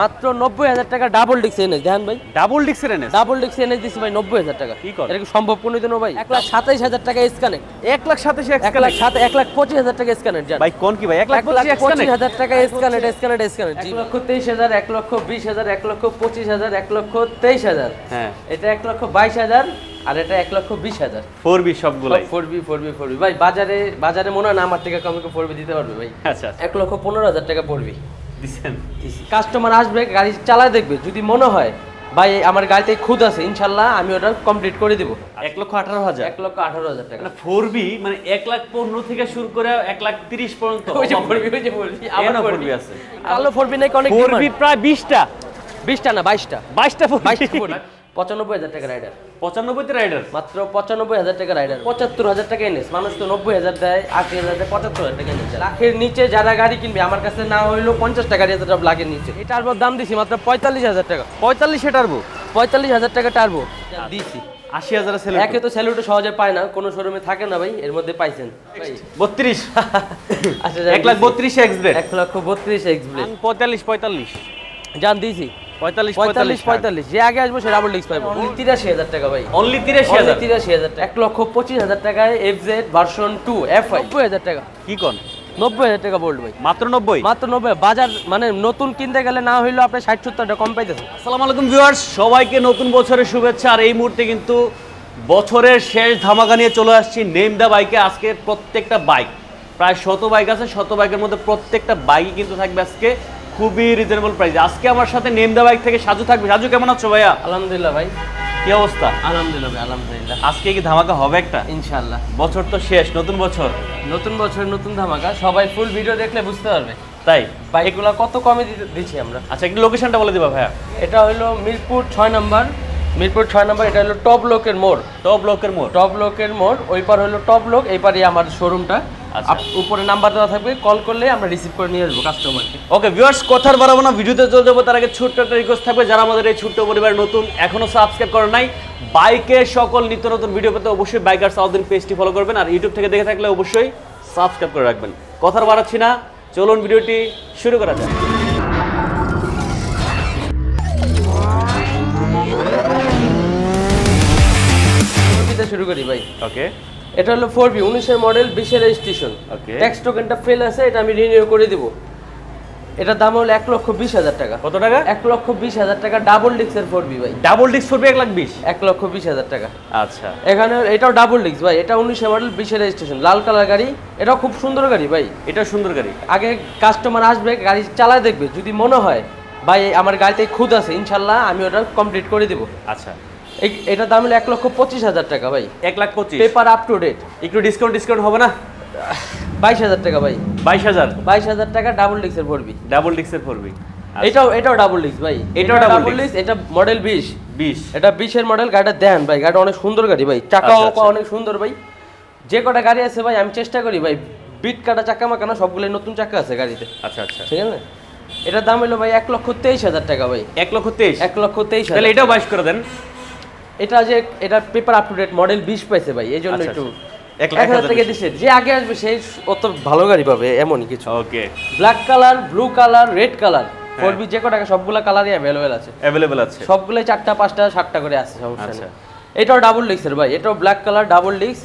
মাত্র নব্বই হাজার টাকা ডাবল ডিক্স এনএস দেখেন ভাই। Double NS? ডাবল ডিক্স এনএস দিচ্ছি ভাই নব্বই হাজার টাকা। কি কর? এটা সম্ভব কোনো দিনও ভাই? এক লাখ সাতাইশ হাজার টাকা এক লাখ সাতাশি এক লাখ সাত এক লাখ পঁচিশ হাজার টাকা ভাই কোন কি ভাই? এক লাখ পঁচিশ হাজার টাকা এক লক্ষ তেইশ হাজার এক লক্ষ বিশ হাজার এক লক্ষ পঁচিশ হাজার এক লক্ষ তেইশ হাজার। হ্যাঁ। এটা এক লক্ষ বাইশ হাজার আর এটা এক লক্ষ বিশ হাজার। ফোর বি সবগুলাই। Four B four B four B. ভাই বাজারে বাজারে মনে হয় না আমার থেকে কমে ফোর বি দিতে পারবে ভাই। আচ্ছা আচ্ছা। এক লক্ষ পনেরো হাজার টাকা পড়বি দিছেন। কাস্টমার আসবে গাড়ি চালায় দেখবে যদি মনে হয় ভাই আমার গাড়িতে খুদ আছে ইনশাল্লাহ আমি ওটা কমপ্লিট করে দিব। এক লক্ষ আঠারো হাজার। এক লক্ষ আঠারো হাজার টাকা। মানে ফোর বি মানে এক লাখ পনেরো থেকে শুরু করে এক লাখ তিরিশ পর্যন্ত ফোর বি আছে। কালো ফোর বি নাকি অনেক ফোর বি প্রায় বিশটা। বিশটা না বাইশটা। বাইশটা বাইশটা পঁচানব্বই হাজার টাকা রাইডার পঁচানব্বইতে রাইডার মাত্র পঁচানব্বই হাজার টাকা রাইডার পঁচাত্তর হাজার টাকা এনেস মানুষ তো নব্বই হাজার দেয় আশি হাজার দেয় পঁচাত্তর হাজার টাকা এনেছে। লাখের নিচে যারা গাড়ি কিনবে আমার কাছে না হইলেও পঞ্চাশটা গাড়ি আছে সব লাখের নিচে। এটার পর দাম দিছি মাত্র পঁয়তাল্লিশ হাজার টাকা। পঁয়তাল্লিশ টার্বো পঁয়তাল্লিশ হাজার টাকা টার্বো দিছি। আশি হাজার ছেলে একে তো স্যালুটে সহজে পায় না কোনো শোরুমে থাকে না ভাই এর মধ্যে পাইছেন। বত্রিশ। আচ্ছা এক লাখ বত্রিশ এক্স এক লক্ষ বত্রিশ এক্স ব্লেড পঁয়তাল্লিশ পঁয়তাল্লিশ। জান দিছি। পঁয়তাল্লিশ পঁয়তাল্লিশ পঁয়তাল্লিশ যে আগে আসব সে ডাবল ডিস্ক পাইবো। তিরাশি হাজার টাকা ভাই। অনলি তিরাশি হাজার। তিরাশি হাজার টাকা। এক লক্ষ পঁচিশ হাজার টাকায় F Z version two F I নব্বই হাজার টাকা। কি কোন? নব্বই হাজার টাকা বলড ভাই। মাত্র নব্বই? মাত্র নব্বই। বাজার মানে নতুন কিনতে গেলে না হইলেও আপনি ষাট সত্তর টাকা কম পাইতেছেন। আসসালামু আলাইকুম ভিউয়ার্স সবাইকে নতুন বছরের শুভেচ্ছা। আর এই মুহূর্তে কিন্তু বছরের শেষ ধামাকা নিয়ে চলে আসছি। নেম দা বাইকে আজকে প্রত্যেকটা বাইক প্রায় শত বাইক আছে শত বাইকের মধ্যে প্রত্যেকটা বাইকই কিন্তু থাকবে আজকে। খুবই রিজনেবল প্রাইস আজকে আমার সাথে নেম দা বাইক থেকে সাজু থাকবে। সাজু কেমন আছো ভাইয়া? আলহামদুলিল্লাহ ভাই। কি অবস্থা? আলহামদুলিল্লাহ ভাই আলহামদুলিল্লাহ। আজকে কি ধামাকা হবে একটা? ইনশাল্লাহ বছর তো শেষ নতুন বছর। নতুন বছর নতুন ধামাকা। সবাই ফুল ভিডিও দেখলে বুঝতে পারবে। তাই? বাইকগুলো কত কমে দিচ্ছি আমরা। আচ্ছা একটু লোকেশনটা বলে দিবা ভাইয়া। এটা হলো মিরপুর ছয় নম্বর। মিরপুর ছয় নম্বর এটা হলো টপ লোকের মোড়। টপ লোকের মোড়। টপ লোকের মোড় ওই পার হলো টপ লোক এই পারে আমার শোরুমটা উপরে নাম্বার দেওয়া থাকবে কল করলে আমরা রিসিভ করে নিয়ে আসব কাস্টমারকে ওকে ভিউয়ার্স কথার বাড়াবো না ভিডিওতে চলে যাব তার আগে ছোট্ট একটা রিকোয়েস্ট থাকবে যারা আমাদের এই ছোট্ট পরিবার নতুন এখনও সাবস্ক্রাইব করেন নাই বাইকের সকল নিত্য নতুন ভিডিও পেতে অবশ্যই বাইকার সাউদিন পেজটি ফলো করবেন আর ইউটিউব থেকে দেখে থাকলে অবশ্যই সাবস্ক্রাইব করে রাখবেন। কথার বাড়াচ্ছি না চলুন ভিডিওটি শুরু করা যাক। শুরু করি ভাই। ওকে এটা হলো ফোর বি উনিশের মডেল বিশের রেজিস্ট্রেশন. ট্যাক্স টোকেনটা ফেল আছে এটা আমি রিনিউ করে দিব। এটার দাম হলো এক লক্ষ বিশ হাজার টাকা। কত টাকা? এক লক্ষ বিশ হাজার টাকা ডাবল ডিক্সের ফোর বি ভাই। ডাবল ডিস্ক বি এক লাখ বিশ? এক লক্ষ বিশ হাজার টাকা। আচ্ছা। এখানে এটাও ডাবল ডিক্স ভাই এটা উনিশের মডেল বিশের রেজিস্ট্রেশন লাল কালার গাড়ি এটাও খুব সুন্দর গাড়ি ভাই। এটা সুন্দর গাড়ি। আগে কাস্টমার আসবে গাড়ি চালায় দেখবে। যদি মনে হয় ভাই আমার গাড়িতে খুদ আছে ইনশাল্লাহ আমি ওটা কমপ্লিট করে দেবো। আচ্ছা। এটার দাম হলো এক লক্ষ পঁচিশ হাজার টাকা ভাই। এক লাখ পঁচিশ। পেপার আপ টু ডেট একটু ডিসকাউন্ট ডিসকাউন্ট হবে না? বাইশ হাজার টাকা ভাই। বাইশ হাজার? বাইশ হাজার টাকা ডাবল ডিক্সের পড়বি ডাবল ডিস্কের পড়বি এটাও এটাও ডাবল ডিক্স ভাই। এটাও disc? ডিক্স এটা মডেল বিশ। বিশ। এটা বিশের মডেল গাড়িটা দেন ভাই। গাড়িটা অনেক সুন্দর গাড়ি ভাই। চাকাও আচ্ছা, আচ্ছা। অনেক সুন্দর ভাই। যে কটা গাড়ি আছে ভাই আমি চেষ্টা করি ভাই। বিট কাটা চাকা মাকা না সবগুলোই নতুন চাকা আছে গাড়িতে। আচ্ছা আচ্ছা। ঠিক আছে? এটার দাম হলো ভাই এক লক্ষ তেইশ হাজার টাকা ভাই। এক লক্ষ তেইশ? এক লক্ষ তেইশ তাহলে এটাও বাইশ করে দেন। এটা যে এটা paper up to date model বিশ পাইছে ভাই এই জন্য আচ্ছা, একটু এক এক হাজার টাকা দিচ্ছে যে আগে আসবে সেই অত ভালো গাড়ি পাবে এমনই কিছু। Okay black colour blue colour red colour. Four B যে কটা সবগুলা কালারই অ্যাভেলেবেল আছে। অ্যাভেলেবেল আছে। সবগুলোই চারটা পাঁচটা সাতটা করে আছে সমস্যা আচ্ছা। নেই। এটাও ডাবল ডিস্কের ভাই এটাও ব্ল্যাক কালার ডাবল ডিস্ক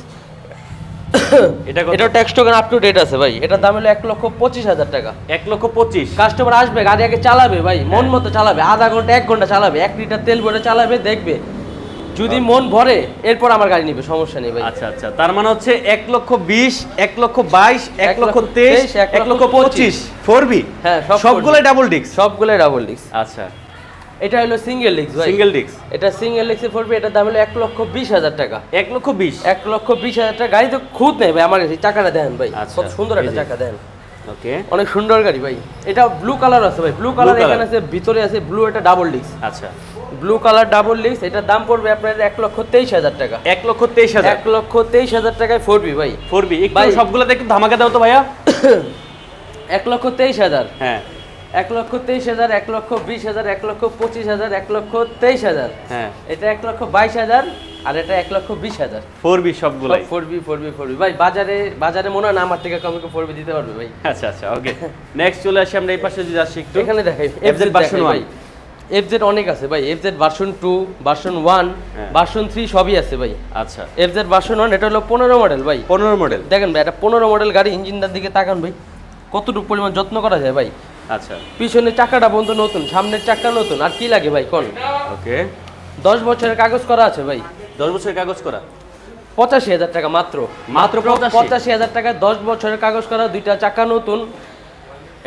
এটা কত? এটাও ট্যাক্স আপ টু ডেট আছে ভাই। এটার দাম হলো এক লক্ষ পঁচিশ হাজার টাকা। এক লক্ষ পঁচিশ। কাস্টমার আসবে গাড়ি আগে চালাবে ভাই মন মতো চালাবে। আধা ঘণ্টা এক ঘণ্টা চালাবে। এক লিটার তেল ভরে চালাবে দেখবে। যদি মন ভরে এরপর আমার গাড়ি নিবে সমস্যা নেই ভাই। আচ্ছা আচ্ছা। তার মানে হচ্ছে এক লক্ষ বিশ এক লক্ষ বাইশ এক লক্ষ তেইশ এক লক্ষ পঁচিশ। ফোর বি হ্যাঁ, সব সবগুলো ডাবল ডিস্ক সবগুলোই ডাবল ডিস্ক আচ্ছা। এটা হলো সিঙ্গেল ডিস্ক ভাই। সিঙ্গেল ডিস্ক এটা সিঙ্গেল ডিস্কের পড়বে এটার দাম হলো এক লক্ষ বিশ হাজার টাকা। এক লক্ষ বিশ? এক লক্ষ বিশ হাজার টাকা। গাড়ি তো খুদ নেই ভাই আমার চাকাটা দেন ভাই। আচ্ছা, কত সুন্দর একটা টাকা দেন। ওকে। অনেক সুন্দর গাড়ি ভাই। এটা ব্লু কালার আছে ভাই। ব্লু কালার এখানে আছে ভিতরে আছে ব্লু এটা ডাবল ডিস্ক আচ্ছা। ব্লু কালার ডাবল ডিস্ক এটার দাম পড়বে আপনার এক লক্ষ তেইশ হাজার টাকা এক লক্ষ তেইশ হাজার এক লক্ষ তেইশ হাজার টাকায় ফোরবি ভাই ফোর বি ভাই। সবগুলোতে একটু ধামাকা দাও তো ভাইয়া এক লক্ষ তেইশ হাজার হ্যাঁ এক লক্ষ তেইশ হাজার এক লক্ষ বিশ হাজার এক লক্ষ পঁচিশ হাজার এক লক্ষ তেইশ হাজার হ্যাঁ এটা এক লক্ষ বাইশ হাজার আর এটা এক লক্ষ বিশ হাজার ফোর বি সবগুলাই four B four B four B ভাই বাজারে বাজারে মনে হয় না আমার থেকে কমে ফোর বি দিতে পারবে ভাই আচ্ছা আচ্ছা ওকে নেক্সট চলে আসি আমরা এই পাশে যদি আসি একটু এখানে দেখাই ভার্সন one। ভাই এফজেড অনেক আছে ভাই FZ version two version one. Version three সবই আছে ভাই। আচ্ছা। এফজেড ভার্সন ওয়ান এটা হলো পনেরো মডেল ভাই। পনেরো মডেল দেখেন ভাই এটা পনেরো মডেল গাড়ি ইঞ্জিনটার দিকে তাকান ভাই। কতটুকু পরিমাণ যত্ন করা যায় ভাই। আচ্ছা। পিছনের চাকাটা বন্ধ নতুন সামনের চাকা নতুন আর কি লাগে ভাই কোন? ওকে। দশ বছরের কাগজ করা আছে ভাই। দশ বছরের কাগজ করা? পঁচাশি হাজার টাকা মাত্র। মাত্র পঁচাশি হাজার টাকায় দশ বছরের কাগজ করা দুইটা চাকা নতুন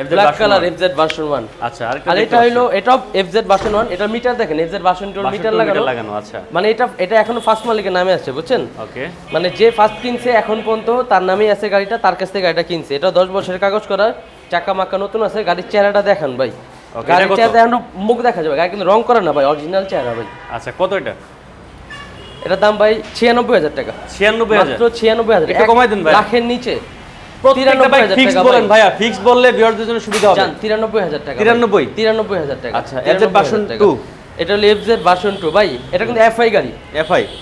black version colour FZ version one আচ্ছা আর এটা হলো এটা এফজেড ভার্সন ওয়ান এটা মিটার দেখেন এফজেড ভার্সন টু মিটার লাগানো। লাগানো আচ্ছা। মানে এটা এটা এখনও ফার্স্ট মালিকের নামে আছে বুঝছেন? ওকে। মানে যে ফার্স্ট কিনছে এখন পর্যন্ত তার নামেই আছে গাড়িটা তার কাছ থেকে গাড়িটা কিনছে। এটা দশ বছরের কাগজ করা চাকা মাক্কা নতুন আছে গাড়ির চেহারাটা দেখান ভাই। গাড়ির চেহারা মুখ দেখা যাবে গাড়ি কিন্তু রং করা না ভাই অরিজিনাল চেহারা ভাই। আচ্ছা কত এটা? এটার দাম ভাই ছিয়ানব্বই হাজার টাকা। ছিয়ানব্বই হাজার? ছিয়ানব্বই হাজার। কমাই দেন ভাই। লাখের নিচে।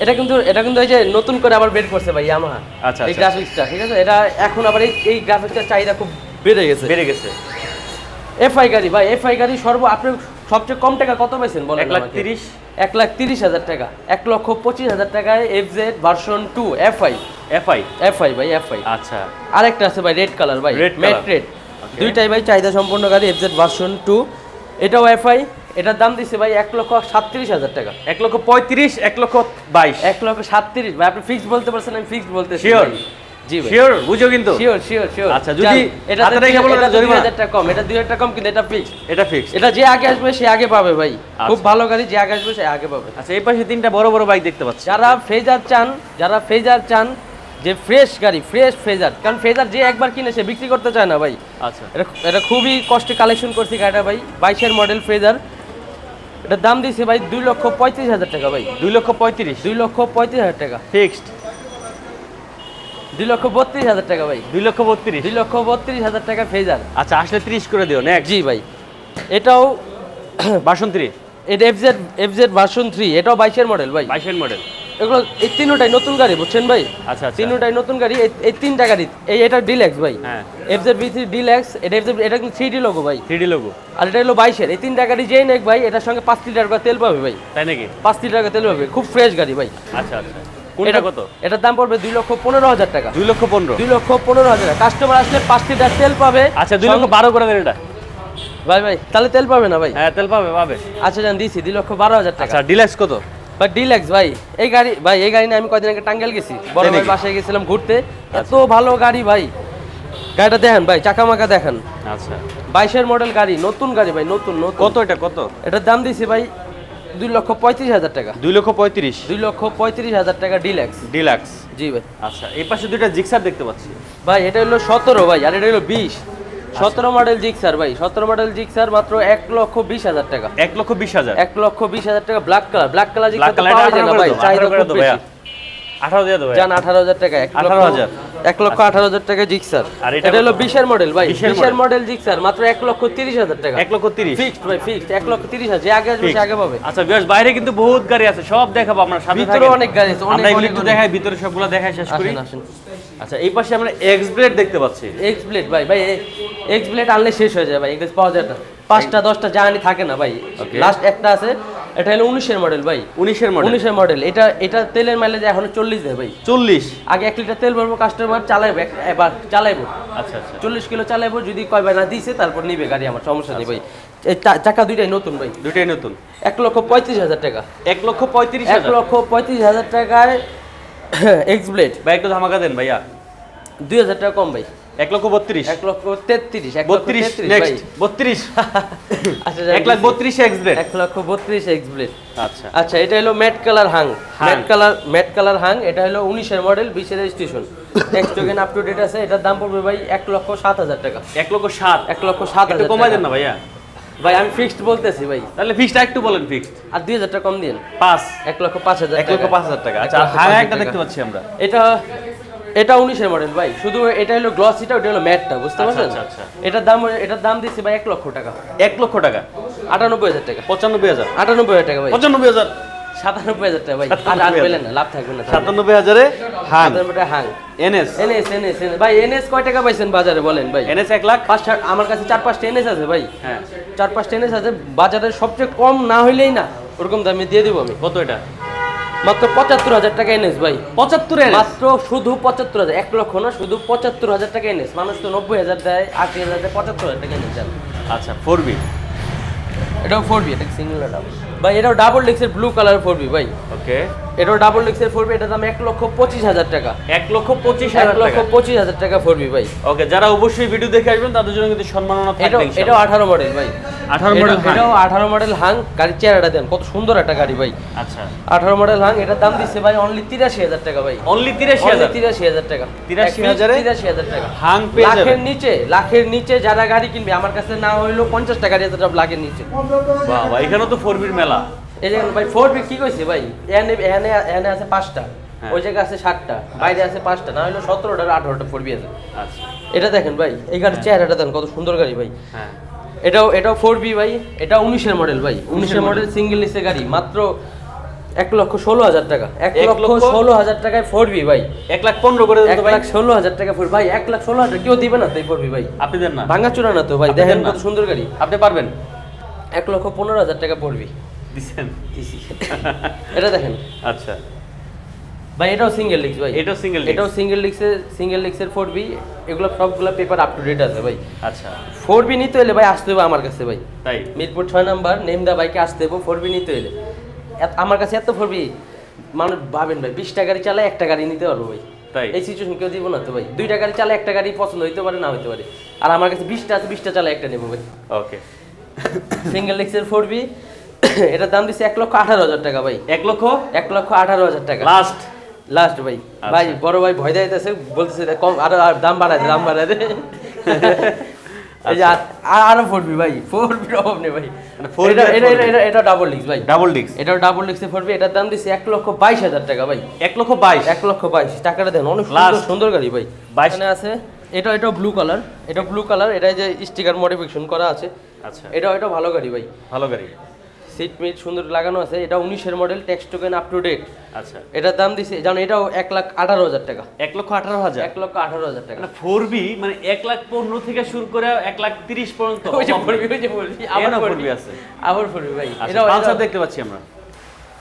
এটা কিন্তু এটা কিন্তু যে নতুন করে আবার বের করছে ভাই এই চাহিদা খুব বেড়ে গেছে। বেড়ে গেছে। গাড়ি ভাই গাড়ি সর্ব আপনি সবচেয়ে কম টাকা কত পাইছেন বলেন 1 লাখ 30 এক লাখ তিরিশ হাজার টাকা এক লক্ষ পঁচিশ হাজার টাকায় F Z version two F I F I F I ভাই এফ আই আচ্ছা। আরেকটা আছে ভাই রেড কালার ভাই রেড ম্যাট রেড দুইটাই ভাই চাহিদা সম্পন্ন গাড়ি এফ জেড ভার্সন টু এটাও এফ আই এটার দাম দিচ্ছে ভাই এক লক্ষ সাতত্রিশ হাজার টাকা। এক লক্ষ পঁয়ত্রিশ এক লক্ষ বাইশ। এক লক্ষ সাতত্রিশ ভাই আপনি ফিক্সড বলতে পারছেন আমি ফিক্সড বলতে Sure? জি ভাই। শিওর বুঝো কিন্তু। শিওর শিওর শিওর আচ্ছা, যদি রেখে বলো এটা টাকা কম। এটা টাকা কম কিন্তু এটা ফিক্সড এটা ফিক্স এটা যে আগে আসবে সে আগে পাবে ভাই। খুব আচ্ছা। ভালো গাড়ি যে আগে আসবে সে আগে পাবে। আচ্ছা এই পাশে তিনটা বড় বড় বাইক দেখতে পাচ্ছি। যারা ফেজার চান যারা ফেজার চান যে ফ্রেশ গাড়ি ফ্রেশ ফেজার কারণ ফেজার যে একবার কিনে সে বিক্রি করতে চায় না ভাই। আচ্ছা। এটা এটা খুবই কষ্টে কালেকশন করছি গাড়িটা ভাই। বাইশের মডেল ফ্রেজার এটার দাম দিয়েছে ভাই দুই লক্ষ পঁয়ত্রিশ হাজার টাকা ভাই। দুই লক্ষ পঁয়ত্রিশ। দুই লক্ষ পঁয়ত্রিশ হাজার টাকা। ফিক্সড দুই লক্ষ বত্রিশ হাজার টাকা ভাই। দুই লক্ষ বত্রিশ? দুই লক্ষ বত্রিশ হাজার টাকা ফেজার। আচ্ছা আসলে ত্রিশ করে দিও নেক্সট জি ভাই। এটাও বাসন্তী এটা এফজেড এফজেড ভার্সন থ্রি এটাও বাইশের মডেল ভাই। বাইশের মডেল এগুলো এই তিনটাই নতুন গাড়ি বুঝছেন ভাই? আচ্ছা আচ্ছা। তিনটাই নতুন গাড়ি এই- তিনটা গাড়ি এই এটা ডিলেক্স ভাই। হ্যাঁ। এফজেড বি থ্রি ডিলেক্স এটা এফজেড এটা কিন্তু থ্রি ডি লোগো ভাই। থ্রি ডি লোগো আর এটা হলো বাইশের এই তিনটা গাড়ি যেই নেক ভাই এটার সঙ্গে পাঁচ লিটার করে তেল পাবে ভাই। তাই নাকি? পাঁচ লিটার করে তেল পাবে খুব ফ্রেশ গাড়ি ভাই। আচ্ছা আচ্ছা। এটা- কত? এটার দাম পড়বে দুই লক্ষ পনেরো হাজার টাকা। দুই লক্ষ পনেরো? দুই লক্ষ পনেরো হাজার কাস্টমার আসলে পাঁচ লিটার তেল পাবে। আচ্ছা দুই লক্ষ বারো করে দেন এটা। ভাই ভাই তাহলে তেল পাবে না ভাই? হ্যাঁ তেল পাবে পাবে। আচ্ছা জান দিছি দুই লক্ষ বারো হাজার টাকা। আচ্ছা ডিলাক্স কত? বাট ডিলেক্স ভাই এই গাড়ি ভাই এই গাড়ি নিয়ে আমি কদিন আগে টাঙ্গাইল গেছি। বড় তাই ভাই বাসায় গেছিলাম ঘুরতে। এত ভালো গাড়ি ভাই। গাড়িটা দেখেন ভাই চাকা মাকা দেখেন। আচ্ছা। বাইশের মডেল গাড়ি নতুন গাড়ি ভাই নতুন নতুন। কত এটা কত? এটার দাম দিছি ভাই দুই লক্ষ পঁয়ত্রিশ হাজার টাকা। দুই লক্ষ পঁয়ত্রিশ। দুই লক্ষ পঁয়ত্রিশ হাজার টাকা ডিলাক্স। ডিলাক্স। জি ভাই। আচ্ছা এই পাশে দুইটা জিক্সার দেখতে পাচ্ছি। ভাই এটা হলো সতেরো ভাই আর এটা হলো বিশ। সতেরো মডেল জিক্সার ভাই সতেরো মডেল জিক্সার মাত্র এক লক্ষ বিশ হাজার টাকা। এক লক্ষ বিশ হাজার। এক লক্ষ বিশ হাজার টাকা black colour black colour Gixxer পাওয়া যায় না ভাই চাহিদা আঠারো দিয়ে দেবো আঠারো হাজার টাকা এক লক্ষ 18,000 এক লক্ষ আঠারো হাজার টাকা জিক্সার আর এটা এটা হলো বিশের মডেল ভাই। বিশের মডেল জিক্সার মাত্র এক লক্ষ তিরিশ হাজার টাকা। এক লক্ষ তিরিশ। ফিক্সড ভাই ফিক্সড এক লক্ষ তিরিশ হাজার আগে আসবে সে আগে পাবে। আচ্ছা বিয়াস বাইরে কিন্তু বহুত গাড়ি আছে সব দেখাবো আমরা সাথে ভিতরে অনেক গাড়ি আছে অনেক আমরা একটু দেখাই ভিতরে সবগুলো দেখাই শেষ করি। আসেন আসেন। আচ্ছা এই পাশে আমরা এক্স ব্লেড দেখতে পাচ্ছি। এক্স ব্লেড ভাই ভাই এক্স ব্লেড আনলে শেষ হয়ে যায় ভাই এক্স পাওয়া যায় না। পাঁচটা দশটা জাহানি থাকে না ভাই। লাস্ট একটা আছে এটা হলো উনিশের মডেল ভাই। উনিশের মডেল উনিশের মডেল এটা এটা তেলের মাইলেজ এখনও চল্লিশ দেয় ভাই। চল্লিশ? আগে এক লিটার তেল ভরবো কাস্টমার চালাইবো এবার চালাইবো। আচ্ছা আচ্ছা। চল্লিশ কিলো চালাইবো যদি কয় না দিছে তারপর নিবে গাড়ি আমার সমস্যা নেই ভাই। চা- চাকা দুইটাই নতুন ভাই। দুইটাই নতুন? এক লক্ষ পঁয়ত্রিশ হাজার টাকা। এক লক্ষ পঁয়ত্রিশ এক লক্ষ পঁয়ত্রিশ হাজার টাকায় এক্স ব্লেড ভাই একটু ধামাকা দেন ভাইয়া। দুই হাজার টাকা কম ভাই। এক লক্ষ বত্রিশ এক লক্ষ তেত্রিশ বত্রিশ বত্রিশ আচ্ছা এক লাখ বত্রিশ এক্স ব্লেড এক লক্ষ বত্রিশ এক্স ব্লেড আচ্ছা আচ্ছা এটা হলো ম্যাট কালার হাং। ম্যাট কালার ম্যাট কালার হাং এটা হলো উনিশের মডেল বিশের next token up to date আছে এটার দাম পড়বে ভাই এক লক্ষ সাত হাজার টাকা এক লক্ষ সাত এক লক্ষ সাত হাজার কমাই দেন না ভাইয়া ভাই আমি ফিক্সড বলতেছি ভাই তাহলে ফিক্সটা একটু বলেন ফিক্সড আর দুই হাজার টাকা কম দিন পাঁচ এক লক্ষ পাঁচ হাজার এক লক্ষ পাঁচ হাজার টাকা আচ্ছা একটা দেখতে পাচ্ছি আমরা এটা এটা উনিশের মডেল ভাই। শুধু এটা হলো গ্লসিটা ওটা হলো ম্যাটটা বুঝতে আচ্ছা, পারছেন? আচ্ছা, আচ্ছা। এটার দাম এটার দাম দিচ্ছি ভাই এক লক্ষ টাকা। এক লক্ষ টাকা? আটানব্বই হাজার টাকা। পঁচানব্বই হাজার? আটানব্বই হাজার টাকা ভাই। পঁচানব্বই হাজার? সাতানব্বই হাজার টাকা ভাই। আর আর পেলেন না লাভ থাকবে না সাতানব্বই হাজারে হাং। হাং। এনএস? NS NS NS. ভাই এনএস কয় টাকা পাইছেন বাজারে বলেন ভাই? এনএস এক লাখ। পাঁচ আমার কাছে চার পাঁচটা এনএস আছে ভাই। হ্যাঁ। চার পাঁচটা এনএস আছে বাজারে সবচেয়ে কম না হইলেই না ওরকম দামে দিয়ে দিব আমি। কত এটা? মাত্র পঁচাত্তর হাজার টাকা এনএস ভাই। পঁচাত্তর মাত্র শুধু পঁচাত্তর হাজার এক লক্ষ না শুধু পঁচাত্তর হাজার টাকা এনএস মানুষ তো নব্বই হাজার দেয় আশি হাজার দেয় পঁচাত্তর হাজার টাকা এনএস দেয় আচ্ছা ফোর বি এটাও ফোর বি এটা সিঙ্গেল ডাবল ভাই এটাও ডাবল ডিক্সের ব্লু কালার ফোর বি ভাই। ওকে। এটাও ডাবল ডিক্সের ফোর বি এটার দাম এক লক্ষ পঁচিশ হাজার টাকা। এক লক্ষ পঁচিশ এক হাজার লক্ষ পঁচিশ হাজার টাকা ফোর বি ভাই। ওকে যারা অবশ্যই ভিডিও দেখে আসবেন তাদের জন্য কিন্তু সম্মাননা এটাও এটাও আঠারো মডেল ভাই। 18 model এটাও- আঠারো মডেল হাং। গাড়ির চেহারাটা দেন কত সুন্দর একটা গাড়ি ভাই। আচ্ছা। আঠারো মডেল হাং এটার দাম দিচ্ছে ভাই অনলি তিরাশি হাজার টাকা ভাই। অনলি তিরাশি হাজার? তিরাশি হাজার টাকা। 83,000 এ? তিরাশি হাজার টাকা। হাং লাখের নিচে লাখের নিচে যারা গাড়ি কিনবে আমার কাছে না হইল পঞ্চাশটা গাড়ি আছে সব লাখের নিচে। বাবা এখানেও তো ফোর বির মেলা। এই যে ভাই ফোর বি কি কইছে ভাই? এনে এনে এনে আছে পাঁচটা। হ্যাঁ। ওই জায়গায় আছে ষাটটা বাইরে আছে পাঁচটা। না হইল সতেরোটা আঠারোটা ফোর বি আছে। আচ্ছা। এটা দেখেন ভাই এই গাড়ির চেহারাটা দেন কত সুন্দর গাড়ি ভাই। হ্যাঁ। এটাও এটাও ফোর বি ভাই এটা উনিশের মডেল ভাই। 19 উনিশের মডেল সিঙ্গেল এসে গাড়ি মাত্র এক লক্ষ ষোলো হাজার টাকা। এক লক্ষ ষোলো হাজার টাকায় ফোর বি ভাই। এক লাখ পনেরো করে এক লাখ ষোলো হাজার টাকা ফোর ভাই এক লাখ ষোলো হাজার কেউ দিবে না তাই ফোর বি ভাই। আপনি দেন না। ভাঙা চূড়া না তো ভাই দেখেন না? কত সুন্দর গাড়ি। আপনি পারবেন। এক লক্ষ পনেরো হাজার টাকা পড়বি দিচ্ছেন এটা দেখেন। আচ্ছা। ভাই এটাও সিঙ্গেল লিক্স ভাই। এটাও সিঙ্গেল? এটাও সিঙ্গেল লিক্সের সিঙ্গেল লিক্সের ফোর বি এগুলো সবগুলো পেপার আপ টু ডেট আছে ভাই। আচ্ছা। ফোর বি নিতে হলে ভাই আসতে হবে আমার কাছে ভাই। তাই? মিরপুর ছয় নাম্বার নেমদা বাইকে আসতে হবে ফোর বি নিতে হলে। আমার কাছে এত ফোর বি মানুষ ভাবেন ভাই বিশটা গাড়ি চালায় একটা গাড়ি নিতে পারব ভাই। তাই? এই সিচুয়েশন কেউ দিব না তো ভাই। দুইটা গাড়ি চালায় একটা গাড়ি পছন্দ হইতে পারে না হইতে পারে। আর আমার কাছে বিশটা আছে বিশটা চালায় একটা নেব ভাই। ওকে। সিঙ্গেল লিক্সের ফোর বি এটার দাম দিচ্ছে এক লক্ষ আঠারো হাজার টাকা ভাই। এক লক্ষ? এক লক্ষ আঠারো হাজার টাকা। লাস্ট লাস্ট ভাই। আচ্ছা। ভাই বড় ভাই ভয় দিতেছে বলতেছে কম আরও দাম বাড়ায় দাম বাড়ায় দে। এই যে আচ্ছা। আর- আর আরও ফোরবি ভাই। অভাব নেই ভাই। মানে 4B এটা এটা এটা এটা ডাবল ডিস্ক ভাই। ডাবল এটাও ডাবল ডিস্কে ফোরবি এটার দাম দিচ্ছে এক লক্ষ বাইশ হাজার টাকা ভাই। এক লক্ষ বাইশ? এক লক্ষ বাইশ টাকাটা দেন অনেক সুন্দর সুন্দর গাড়ি ভাই। 22 এখানে আছে এটা এটা ব্লু কালার এটা ব্লু কালার এটা যে স্টিকার মডিফিকেশন করা আছে। আচ্ছা। এটা এটা ভালো গাড়ি ভাই। ভালো গাড়ি। সিট মিট সুন্দর লাগানো আছে এটা উনিশের model tax token up to date আচ্ছা। এটার দাম দিছে জানো এটাও এক লাখ আঠারো হাজার টাকা। এক লক্ষ আঠারো হাজার? এক লক্ষ আঠারো হাজার টাকা। মানে ফোর বি মানে এক লাখ পনেরো থেকে শুরু করে এক লাখ তিরিশ পর্যন্ত আবার পড়বি পড়বি আছে। আবার পড়বি ভাই। আচ্ছা এটাও দেখতে পাচ্ছি আমরা।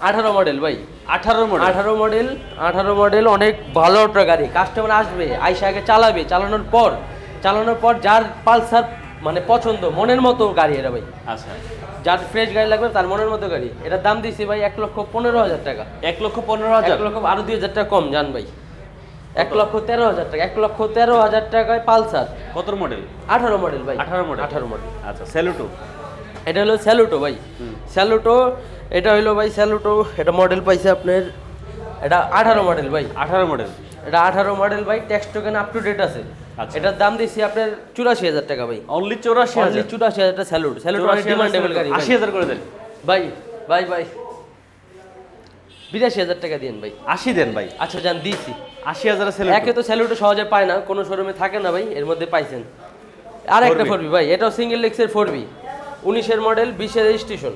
আঠারো মডেল ভাই। আঠারো মডেল আঠারো মডেল আঠারো মডেল অনেক ভালো একটা গাড়ি। কাস্টমার আসবে আইসা আগে চালাবে। চালানোর পর চালানোর পর যার পালসার মানে পছন্দ মনের মতো গাড়ি এটা ভাই। আচ্ছা। যার ফ্রেশ গাড়ি লাগবে তার মনের মতো গাড়ি। এটার দাম দিছি ভাই এক লক্ষ পনেরো হাজার টাকা। এক লক্ষ পনেরো হাজার? এক লক্ষ আরও দুই হাজার টাকা কম জান ভাই। এক লক্ষ তেরো হাজার টাকা এক লক্ষ তেরো হাজার টাকায় পালসার। কত মডেল আঠারো মডেল ভাই। 18 model? আঠারো মডেল আচ্ছা সেলুটু এটা হলো স্যালুটো ভাই। স্যালুটো এটা হলো ভাই স্যালুটো এটা মডেল পাইছে আপনার এটা আঠারো মডেল ভাই। আঠারো মডেল এটা আঠারো মডেল ভাই tax token up to date আছে। এটার দাম দিচ্ছি আপনার চুরাশি হাজার টাকা ভাই। অনলি চৌরাশি হাজার। চুরাশি হাজার টাকা স্যালুট স্যালুট ডিমান্ডেবল গাড়ি আশি হাজার করে দেন। ভাই ভাই ভাই। বিরাশি হাজার টাকা দিন ভাই। আশি দেন ভাই। আচ্ছা যান দিয়েছি আশি হাজার একে তো স্যালুটে সহজে পায় না কোনো শোরুমে থাকে না ভাই এর মধ্যে পাইছেন। আর একটা ফোর ভাই এটাও সিঙ্গেল লেক্সের ফোর বি উনিশের মডেল বিশের রেজিস্ট্রেশন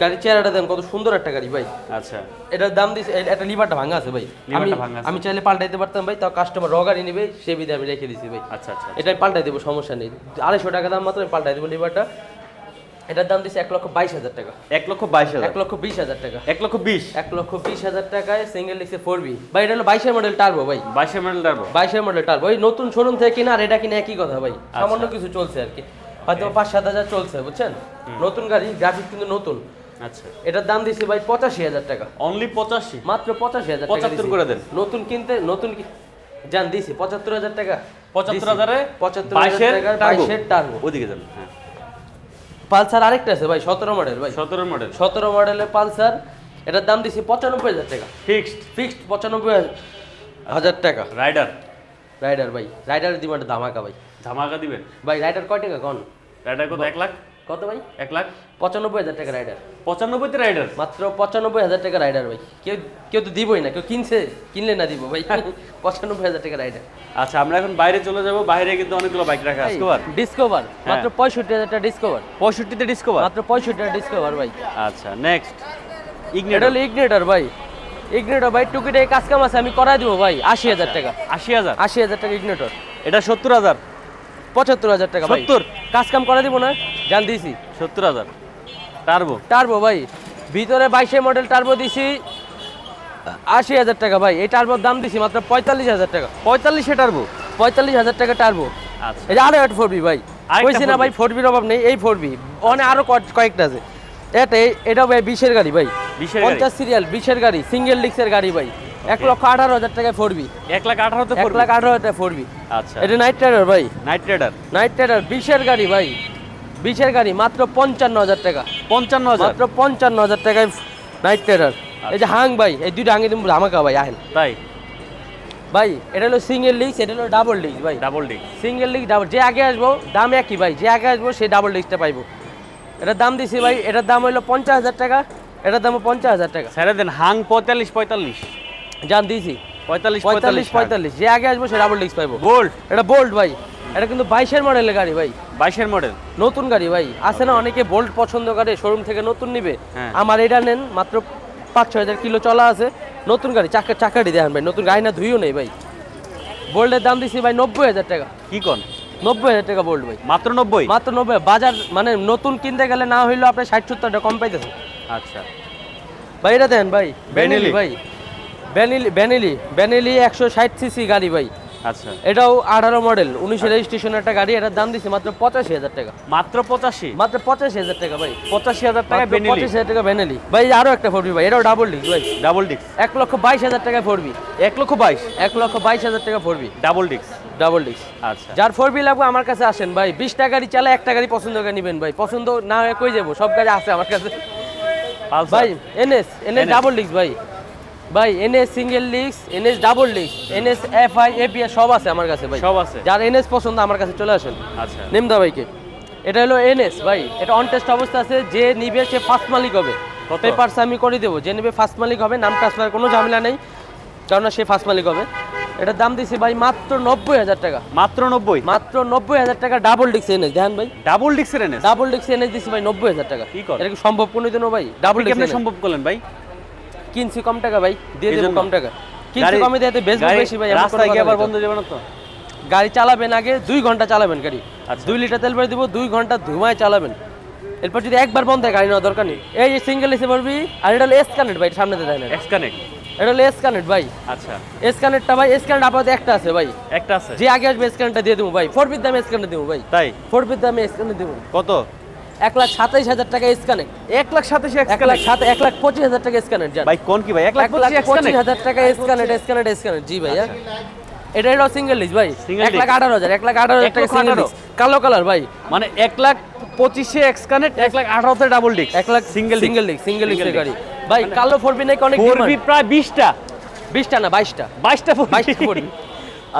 গাড়ির চেহারাটা দেন কত সুন্দর একটা গাড়ি ভাই। আচ্ছা। এটার দাম দিচ্ছে এ- একটা লিভারটা ভাঙা আছে ভাই। আমি আমি চাইলে পাল্টাইতে পারতাম ভাই তাও কাস্টমার র গাড়ি নেবে সে বিধে আমি রেখে দিছি ভাই। আচ্ছা আচ্ছা এটা আমি পাল্টাই দেবো সমস্যা নেই। আড়াইশো টাকা দাম মাত্র আমি পাল্টাই দেবো লিভারটা। এটার দাম দিচ্ছে এক লক্ষ বাইশ হাজার টাকা। এক লক্ষ বাইশ হাজার। এক লক্ষ বিশ হাজার টাকা। এক লক্ষ বিশ। এক লক্ষ বিশ হাজার টাকায় সিঙ্গেল লিখছে ফোর বি ভাই এটা হলো বাইশের মডেল টার্বো ভাই। বাইশে মডেল ডারবো বাইশের মডেল টার্বো ওই নতুন শোরুম থেকে কিনা আর এটা কিনা একই কথা ভাই। সামান্য কিছু চলছে আর কি। হয়তো পাঁচ সাত হাজার চলছে বুঝছেন? নতুন গাড়ি গ্রাফিক কিন্তু নতুন। আচ্ছা। এটার দাম দিচ্ছে ভাই পঁচাশি হাজার টাকা। অনলি পঁচাশি? মাত্র পঁচাশি হাজার টাকা 75 দিছি। করে দেন। নতুন কিনতে নতুন জান দিছি পঁচাত্তর হাজার টাকা। পঁচাত্তর হাজারে পঁচাত্তর হাজার টাকা বাইশের টার্বো ওদিকে যান হ্যাঁ। পালসার আরেকটা আছে ভাই সতেরো মডেল ভাই। সতেরো মডেল সতেরো মডেলের পালসার। এটার দাম দিছি পঁচানব্বই হাজার টাকা। ফিক্সড ফিক্সড পঁচানব্বই হাজার টাকা। রাইডার রাইডার ভাই। রাইডারের ডিমান্ড ধামাকা ভাই। ধামাকা দিবেন? ভাই রাইডার কয় টাকা কন? রাইডার কত? এক লাখ? কত ভাই? এক লাখ। পঁচানব্বই হাজার টাকা রাইডার পঁচানব্বইতে রাইডার মাত্র পঁচানব্বই হাজার টাকা রাইডার ভাই। কেউ কেউ তো দিবই না কেউ কিনছে কিনলে না দিব ভাই। পঁচানব্বই হাজার টাকা রাইডার আচ্ছা আমরা এখন বাইরে চলে যাব বাইরে কিন্তু অনেকগুলো বাইক রাখা আছে ডিসকভার ডিসকভার মাত্র পঁয়ষট্টি হাজার টাকা ডিসকভার পঁয়ষট্টিতে ডিসকভার মাত্র পঁয়ষট্টি টাকা ডিসকভার ভাই। আচ্ছা নেক্সট? এটা ইগনেটর ভাই। ইগনেটর ভাই টুকিটে কাজ কাম আছে আমি করাই দিব ভাই আশি হাজার টাকা। আশি হাজার? আশি হাজার টাকা ইগনেটর এটা সত্তর হাজার? পঁচাত্তর হাজার টাকা ভাই। 70? কাজ কাম করে দিব না? জান দিছি। সত্তর হাজার। টার্বো। টার্বো ভাই ভিতরে বাইশে মডেল টার্বো দিছি। আশি হাজার টাকা ভাই এই টার্বোর দাম দিছি মাত্র পঁয়তাল্লিশ হাজার টাকা। পঁয়তাল্লিশে টার্বো? পঁয়তাল্লিশ হাজার টাকা টার্বো। আচ্ছা। আরও একটা ফোর বি ভাই। কইছি না ভাই ফোর বির অভাব নেই এই ফোর বি অনেক আরও কয়- কয়েকটা আছে। এটা এটা ভাই বিশের গাড়ি ভাই। 20 এর গাড়ি? পঞ্চাশ সিরিয়াল বিশের গাড়ি সিঙ্গেল ডিক্সের গাড়ি ভাই। এক লক্ষ আঠারো হাজার টাকায় ফোর বি এক লাখ আঠারোতে এক লাখ আঠারো হাজার ফোর বি আচ্ছা। এটা নাইট রাইডার ভাই। নাইট রাইডার নাইট রাইডার বিশের গাড়ি ভাই। বিশের গাড়ি মাত্র পঞ্চান্ন হাজার টাকা। পঞ্চান্ন হাজার? মাত্র পঞ্চান্ন হাজার টাকায় নাইট রাইডার এই যে হাং ভাই এই দুইটা হাঙ্গি তুমি ধামাকা ভাই আহেন। তাই? ভাই এটা হলো সিঙ্গেল লিক্স এটা হলো ডাবল লিক্স ভাই। ডাবল ডিক সিঙ্গেল লিগ ডাবল যে আগে আসব দাম একই ভাই। যে আগে আসব সে ডাবল লিগটা পাইবো। এটার দাম দিছি ভাই এটার দাম হলো পঞ্চাশ হাজার টাকা এটার দাম পঞ্চাশ হাজার টাকা। ছেড়ে দেন হাং পঁয়তাল্লিশ পঁয়তাল্লিশ। জান দিয়েছি পঁয়তাল্লিশ পঁয়তাল্লিশ পঁয়তাল্লিশ যে আগে আসব সে ডাবল লিক্স পাইবো। গোল্ড এটা বোল্ট ভাই। এটা কিন্তু বাইশের মডেলের গাড়ি ভাই। বাইশের মডেল নতুন গাড়ি ভাই। আছে না অনেকে বোল্ট পছন্দ করে শোরুম থেকে নতুন নিবে। হ্যাঁ। আমার এটা নেন মাত্র পাঁচ ছয় হাজার কিলো চলা আছে। নতুন গাড়ি চাকা চাকাটি দেখেন ভাই নতুন গাড়ি না ধুইও নেই ভাই। বোল্টের দাম দিছি ভাই নব্বই হাজার টাকা। কি কন? নব্বই হাজার টাকা বোল্ট ভাই। মাত্র নব্বই? মাত্র নব্বই। বাজার মানে নতুন কিনতে গেলে না হইলেও আপনি ষাট সত্তর টাকা কম পাইতেছে। আচ্ছা। ভাই এটা দেন ভাই? বেনেলি ভাই। বেনিলি বেনেলি বেনেলি একশো ষাট সিসি গাড়ি ভাই। আচ্ছা। এটাও আঠারো মডেল উনিশের রেজিস্ট্রেশন একটা গাড়ি এটার দাম দিচ্ছে মাত্র পঁচাশি হাজার টাকা। মাত্র পঁচাশি? মাত্র পঁচাশি হাজার টাকা ভাই। পঁচাশি হাজার টাকা পঁচিশ হাজার টাকা বেনেলি ভাই আরও একটা ফোরবি ভাই এটাও ডাবল ডিস্ক ভাই। ডাবল ডিক্স এক লক্ষ বাইশ হাজার টাকা ফোরবি এক লক্ষ বাইশ? এক লক্ষ বাইশ হাজার টাকা ফোরবি ডাবল ডিক্স ডাবল ডিস্ক আচ্ছা। যার ফোর বি লাগবে আমার কাছে আসেন ভাই। বিশটা গাড়ি চালে একটা গাড়ি পছন্দ করে নেবেন ভাই। পছন্দ না হয়ে কই যাব? সব গাড়ি আছে আমার কাছে। ভাই এনএস এনএস ডাবল ডিস্ক ভাই। ভাই NS single disc NS double disc NS F I ABS সব আছে আমার কাছে ভাই। সব আছে। যার এনএস পছন্দ আমার কাছে চলে আসেন। আচ্ছা। নিমদা ভাইকে। এটা হলো এনএস ভাই এটা অন টেস্ট অবস্থা আছে যে নিবে সে ফার্স্ট মালিক হবে। কত? পেপারস আমি করে দেবো। যে নিবে ফার্স্ট মালিক হবে নাম ট্রান্সফার কোনো ঝামেলা নেই। কারণ সে ফার্স্ট মালিক হবে। এটার দাম দিছি ভাই মাত্র নব্বই হাজার টাকা। মাত্র নব্বই? মাত্র নব্বই হাজার টাকা ডাবল ডিস্ক এনএস দেখেন ভাই। ডাবল ডিক্সের এনে ডাবল ডিস্ক এনএস দিছি ভাই নব্বই হাজার টাকা। কি কর? এটা কি সম্ভব কোনোদিনও ভাই? ডাবল ডিক্স সম্ভব করলেন ভাই? কিনছি কম টাকা ভাই দিয়ে দেবো কম টাকা। কিনছি কমে দিয়ে বেচবো বেশি ভাই রাস্তায় গিয়ে আবার বন্ধ যাবে না তো? গাড়ি চালাবেন আগে দুই ঘণ্টা চালাবেন গাড়ি। আচ্ছা। দুই লিটার তেল ভরে দিব দুই ঘণ্টা ধুমায় চালাবেন। এরপর যদি একবার বন্ধ হয় গাড়ি নেওয়া দরকার নেই। এই যে সিঙ্গেল এসে পড়বি আর এটা হলো এস কানেক্ট ভাই সামনে দেয় না। এক্স কানেক্ট এটা হলো এস কানেক্ট ভাই। আচ্ছা। এস কানেক্টটা ভাই এস কানেক্ট আপাতত একটা আছে ভাই। একটা আছে? যে আগে আসবে এস কানেক্টটা দিয়ে দেবো ভাই। ফোর পির দামে এস কানেক্ট দেবো ভাই। তাই? ফোর পির দামে এস কানেক্ট দেবো। কত? এক লাখ সাতাইশ হাজার টাকা কানেক্ট এক লাখ সাতাশি এক লাখ সাত এক লাখ পঁচিশ হাজার টাকা এস ভাই কোন কি ভাই এক লাখ পঁচিশ হাজার টাকা স্ক্যানেট স্ক্যানেট স্ক্যানেট জি ভাইয়া এটা এটা সিঙ্গেল লিস্ট ভাই এক লাখ আঠারো হাজার এক লাখ আঠারো হাজার টাকা সিঙ্গেল? কালো কালার ভাই মানে এক লাখ পঁচিশে এক্স কানেক্ট এক লাখ আঠারোতে ডাবল ডিক্স এক লাখ সিঙ্গেল সিঙ্গেল লিস্ট সিঙ্গেল লিস্টের গাড়ি ভাই কালো ফোরবি নাকি অনেক ফোর প্রায় বিশটা বিশটা না বাইশটা বাইশটা বাইশটা ফোর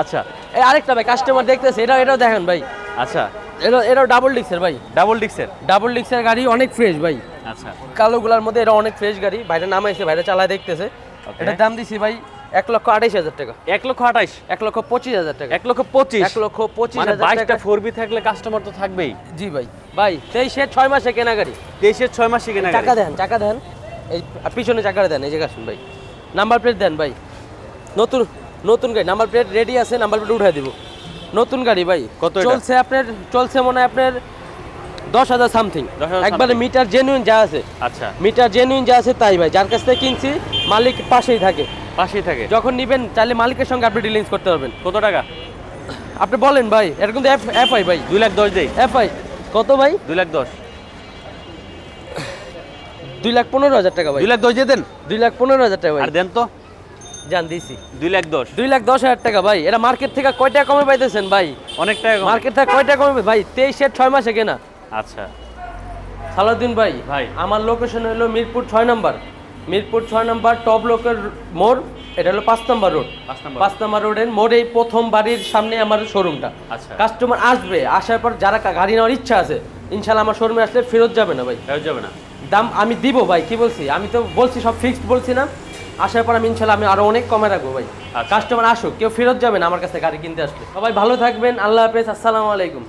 আচ্ছা এই আরেকটা ভাই কাস্টমার দেখতেছে এটা এটাও দেখেন ভাই আচ্ছা এটা এটাও ডাবল ডিক্সের ভাই। ডাবল ডিক্সের ডাবল ডিক্সের গাড়ি অনেক ফ্রেশ ভাই। আচ্ছা। কালোগুলার মধ্যে এটা অনেক ফ্রেশ গাড়ি। ভাইটা নামাইছে ভাইটা চালায় দেখতেছে. এটার দাম দিছি ভাই এক লক্ষ আঠাইশ হাজার টাকা। এক লক্ষ আঠাইশ এক লক্ষ পঁচিশ হাজার টাকা। এক লক্ষ পঁচিশ? এক লক্ষ পঁচিশ মানে বাইশটা টাকা। ফোর বি থাকলে কাস্টমার তো থাকবেই। জি ভাই। ভাই তেইশের ছয় মাসে কেনা গাড়ি। তেইশের ছয় মাসে কেনা। চাকা দেন চাকা দেন। এই পিছনে চাকাটা দেন এই জায়গা শুন ভাই। নাম্বার প্লেট দেন ভাই। নতুন নতুন গাড়ি। নাম্বার প্লেট রেডি আছে নাম্বার প্লেট উঠাই দিব। নতুন গাড়ি ভাই। কত চলছে আপনার চলছে মনে হয় আপনার দশ হাজার সামথিং 10,000 একবারে মিটার জেনুইন যা আছে। আচ্ছা। মিটার জেনুইন যা আছে তাই ভাই। যার কাছ থেকে কিনছি মালিক পাশেই থাকে। পাশেই থাকে। যখন নিবেন চাইলে মালিকের সঙ্গে আপনি ডিলিংস করতে পারবেন। কত টাকা? আপনি বলেন ভাই এটা কিন্তু এফ এফ আই ভাই। দুই লাখ দশ দেই। এফ আই কত ভাই? দুই লাখ দশ। দুই লাখ পনেরো হাজার টাকা ভাই। দুই লাখ দশ দিয়ে দেন। দুই লাখ পনেরো হাজার টাকা ভাই। আর দেন তো। জান দিছি। দুই লাখ দশ। দুই লাখ দশ হাজার টাকা ভাই। এটা মার্কেট থেকে কয় টাকা কমে পাইতেছেন ভাই? অনেক টাকা। মার্কেট থেকে কয় টাকা কমে? ভাই তেইশের ছয় মাসে কেনা। আচ্ছা। সালাউদ্দিন ভাই ভাই। আমার লোকেশন হলো মিরপুর ছয় নম্বর। মিরপুর ছয় নম্বর টপ লোকের মোড় এটা হলো পাঁচ নম্বর রোড পাঁচ নম্বর। রোডের মোড়েই প্রথম বাড়ির সামনে আমার শোরুমটা আচ্ছা। কাস্টমার আসবে আসার পর যারা গাড়ি নেওয়ার ইচ্ছা আছে ইনশাল্লাহ আমার শোরুমে আসলে ফেরত যাবে না ভাই। ফেরত যাবে না। দাম আমি দিব ভাই কি বলছি? আমি তো বলছি সব ফিক্সড বলছি না। আসার পর আমি ইনশাল্লাহ আমি আরও অনেক কমে রাখব ভাই। আচ্ছা। কাস্টমার আসুক কেউ ফেরত যাবেন আমার কাছে গাড়ি কিনতে আসলে। সবাই ভালো থাকবেন আল্লাহ হাফেজ আসসালামু আলাইকুম।